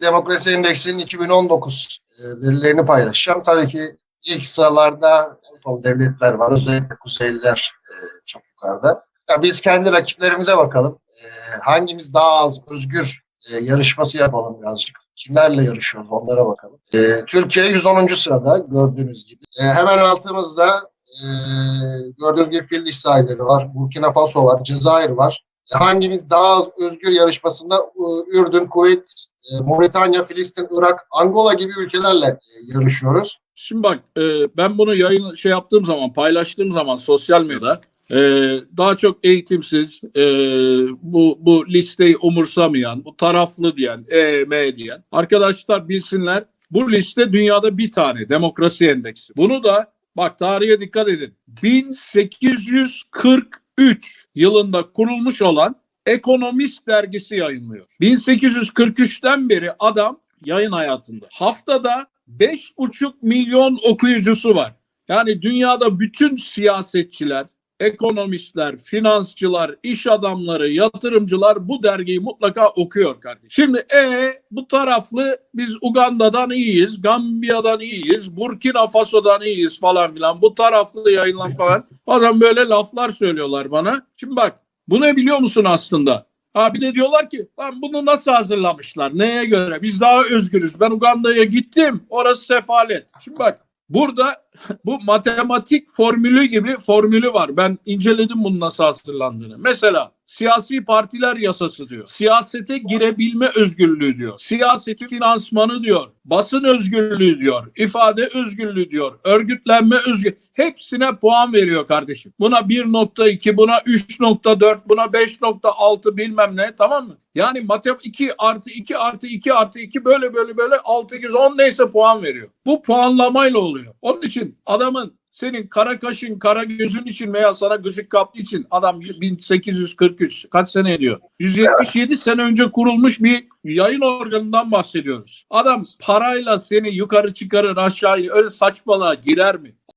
Demokrasi Endeksinin 2019 e, verilerini paylaşacağım. Tabii ki ilk sıralarda Avrupalı devletler var. Özellikle Kuzeyliler e, çok yukarıda. Ya biz kendi rakiplerimize bakalım. E, hangimiz daha az özgür yarışması yapalım birazcık. Kimlerle yarışıyoruz onlara bakalım. Türkiye 110. sırada gördüğünüz gibi. Hemen altımızda gördüğünüz gibi Fil sahilleri var. Burkina Faso var. Cezayir var. Hangimiz daha az özgür yarışmasında e, Ürdün, Kuveyt, e, Moritanya, Filistin, Irak, Angola gibi ülkelerle e, yarışıyoruz. Şimdi bak ben bunu yayın şey yaptığım zaman paylaştığım zaman sosyal medyada daha çok eğitimsiz bu bu listeyi umursamayan bu taraflı diyen E, M diyen arkadaşlar bilsinler bu liste dünyada bir tane demokrasi endeksi. Bunu da bak tarihe dikkat edin 1843 yılında kurulmuş olan Ekonomist dergisi yayınlıyor. 1843'ten beri adam yayın hayatında. Haftada 5,5 milyon okuyucusu var. Yani dünyada bütün siyasetçiler, ekonomistler, finansçılar, iş adamları, yatırımcılar bu dergiyi mutlaka okuyor kardeşim. Şimdi e bu taraflı biz Uganda'dan iyiyiz, Gambiya'dan iyiyiz, Burkina Faso'dan iyiyiz falan filan. Bu taraflı yayınlan falan. Bazen böyle laflar söylüyorlar bana. Şimdi bak bu ne biliyor musun aslında? Ha bir de diyorlar ki lan bunu nasıl hazırlamışlar? Neye göre? Biz daha özgürüz. Ben Uganda'ya gittim. Orası sefalet. Şimdi bak burada bu matematik formülü gibi formülü var. Ben inceledim bunun nasıl hazırlandığını. Mesela siyasi partiler yasası diyor. Siyasete girebilme özgürlüğü diyor. Siyaseti finansmanı diyor. Basın özgürlüğü diyor. ifade özgürlüğü diyor. Örgütlenme özgür. Hepsine puan veriyor kardeşim. Buna 1.2, buna 3.4, buna 5.6 bilmem ne tamam mı? Yani matematik 2 artı 2 artı 2 artı 2 böyle böyle böyle 610 neyse puan veriyor. Bu puanlamayla oluyor. Onun için adamın senin kara kaşın, kara gözün için veya sana gıcık kaplı için adam 1843 kaç sene ediyor? 177 sene önce kurulmuş bir yayın organından bahsediyoruz. Adam parayla seni yukarı çıkarır aşağı iner. Öyle saçmalığa girer mi?